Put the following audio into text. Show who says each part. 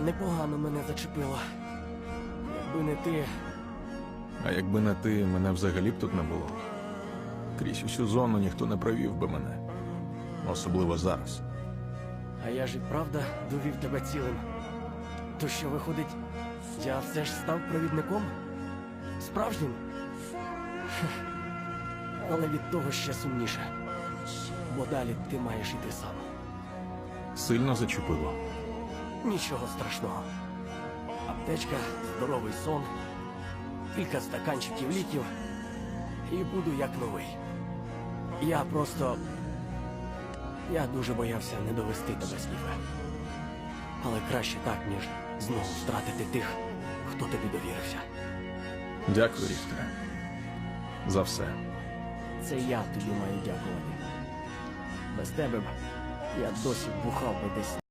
Speaker 1: непогано мене зачепило. Якби не ти,
Speaker 2: А якби не ти, мене взагалі б тут не було. Крізь усю зону ніхто не провів би мене. Особливо зараз.
Speaker 1: а я ж і правда довів тебе цілим. То що виходить, я все ж став провідником? Справжнім? Хех. Але від того ще сумніше. Бо далі ти маєш іти сам.
Speaker 2: Сильно зачепило.
Speaker 1: Нічого страшного. Аптечка, здоровий сон, кілька стаканчиків ліків і буду як новий. Я просто. Я дуже боявся не довести тебе, Скіфе. Але краще так, ніж знову втратити тих, хто тобі довірився.
Speaker 2: Дякую, Ріхтере. За все.
Speaker 1: Це я тобі маю дякувати. Без тебе б я досі бухав би десь